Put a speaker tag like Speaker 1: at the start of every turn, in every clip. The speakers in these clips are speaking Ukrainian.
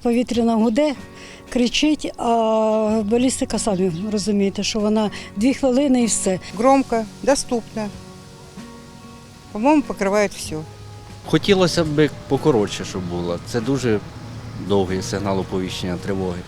Speaker 1: Повітряна гуде, кричить, а балістика самі розумієте, що вона дві хвилини і все.
Speaker 2: Громко, доступно. По-моєму, покривають все.
Speaker 3: Хотілося б покоротше, щоб було. Це дуже довгий сигнал оповіщення тривоги.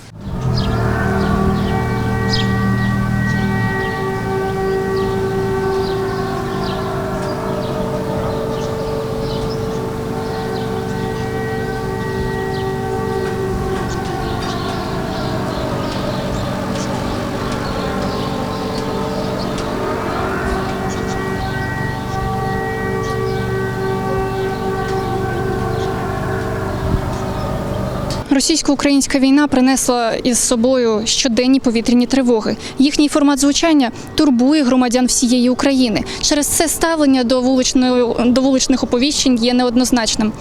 Speaker 4: Російсько-українська війна принесла із собою щоденні повітряні тривоги. Їхній формат звучання турбує громадян всієї України. Через це ставлення до вуличної до вуличних оповіщень є неоднозначним.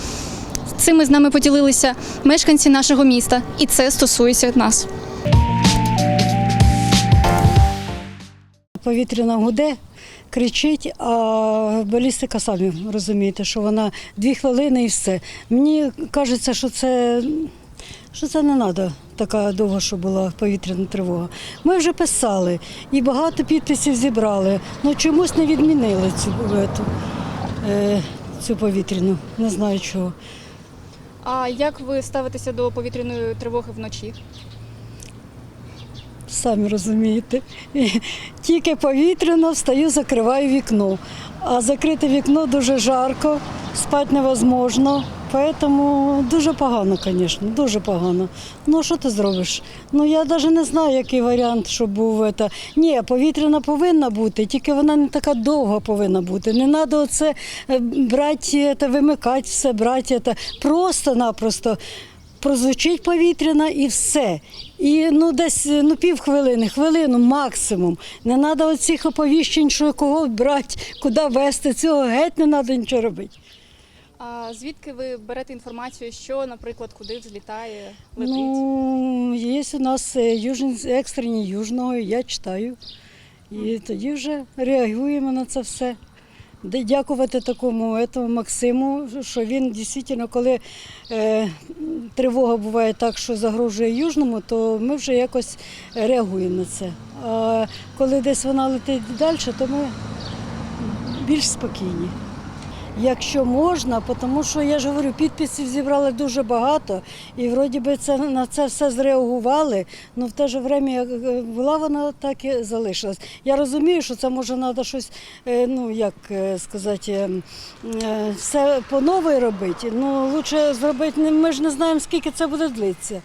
Speaker 4: Цими з нами поділилися мешканці нашого міста, і це стосується нас.
Speaker 1: Повітряна гуде, кричить, а балістика самі розумієте, що вона дві хвилини і все. Мені кажеться, що це, що це не треба така довго, що була повітряна тривога. Ми вже писали і багато підписів зібрали. Ну чомусь не відмінили цю, ету, е, цю повітряну. Не знаю чого.
Speaker 4: А як ви ставитеся до повітряної тривоги вночі?
Speaker 1: Самі розумієте. Тільки повітряно встаю, закриваю вікно. А закрите вікно дуже жарко, спати невозможно. Тому дуже погано, звісно, дуже погано. Ну що ти зробиш? Ну я навіть не знаю, який варіант, щоб був. Це. Ні, повітряна повинна бути, тільки вона не така довга повинна бути. Не треба оце е, брати, це, вимикати все, брати. Це. Просто-напросто прозвучить повітряна і все. І ну десь ну півхвилини, хвилину максимум. Не треба оцих оповіщень, що кого брати, куди вести. Цього геть не треба нічого робити.
Speaker 4: А звідки ви берете інформацію, що, наприклад, куди взлітає, летить?
Speaker 1: Ну, є у нас е, екстрені южного, я читаю. І тоді вже реагуємо на це все. Дякувати такому етому Максиму, що він дійсно, коли е, тривога буває так, що загрожує южному, то ми вже якось реагуємо на це. А коли десь вона летить далі, то ми більш спокійні. Якщо можна, тому що я ж говорю, підписів зібрали дуже багато, і вроді би це на це все зреагували. але в те ж время як е, була вона так і залишилась. Я розумію, що це може треба щось, е, ну як е, сказати, е, е, все по новій робити. Ну лучше зробити. Ми ж не знаємо, скільки це буде длитися.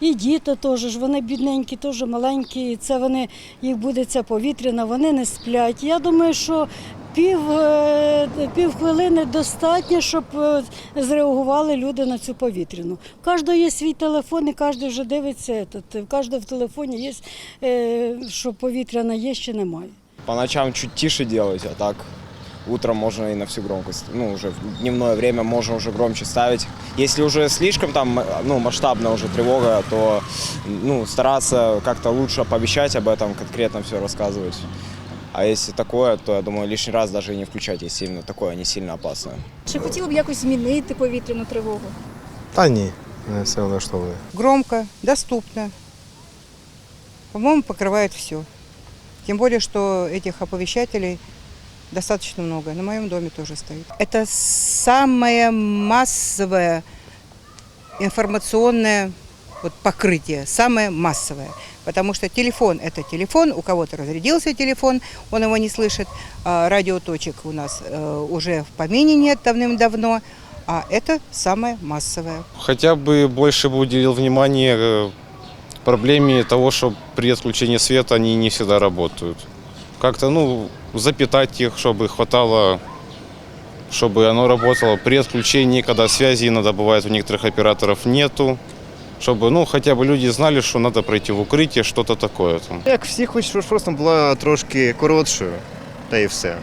Speaker 1: І діти теж вони бідненькі, теж маленькі, і це вони їх буде ця повітряна, вони не сплять. Я думаю, що пів, е, пів хвилини достатньо, щоб е, зреагували люди на цю повітряну. У кожного є свій телефон, і кожен вже дивиться. этот, У кожного в телефоні є, е, що повітряна є чи немає.
Speaker 5: По ночам чуть тише делать, а так утром можно и на всю громкость. Ну, уже в дневное время можно уже громче ставить. Если уже слишком там, ну, масштабная уже тревога, то, ну, стараться как-то лучше оповещать об этом, конкретно все рассказывать. А если такое, то, я думаю, лишний раз даже и не включать, если именно такое не сильно опасное.
Speaker 4: Чи хотіли б якось змінити повітряну тривогу?
Speaker 6: Та ні, не все влаштовує.
Speaker 2: Громко, доступно. По-моему, покрывает все. Тем более, что этих оповещателей достаточно много. На моем доме тоже стоит. Это самое массовое информационное вот, покрытие, самое массовое. Потому что телефон – это телефон, у кого-то разрядился телефон, он его не слышит. А радиоточек у нас э, уже в помине нет давным-давно. А это самое массовое.
Speaker 7: Хотя бы больше бы уделил внимание э, проблеме того, что при отключении света они не всегда работают. Как-то, ну, запитать их, чтобы хватало, чтобы оно работало при отключении, когда связи иногда бывает у некоторых операторов нету, чтобы, ну, хотя бы люди знали, что надо пройти в укрытие, что-то такое там.
Speaker 6: Як всі хочуть, щоб просто була трошки коротшою, та і все.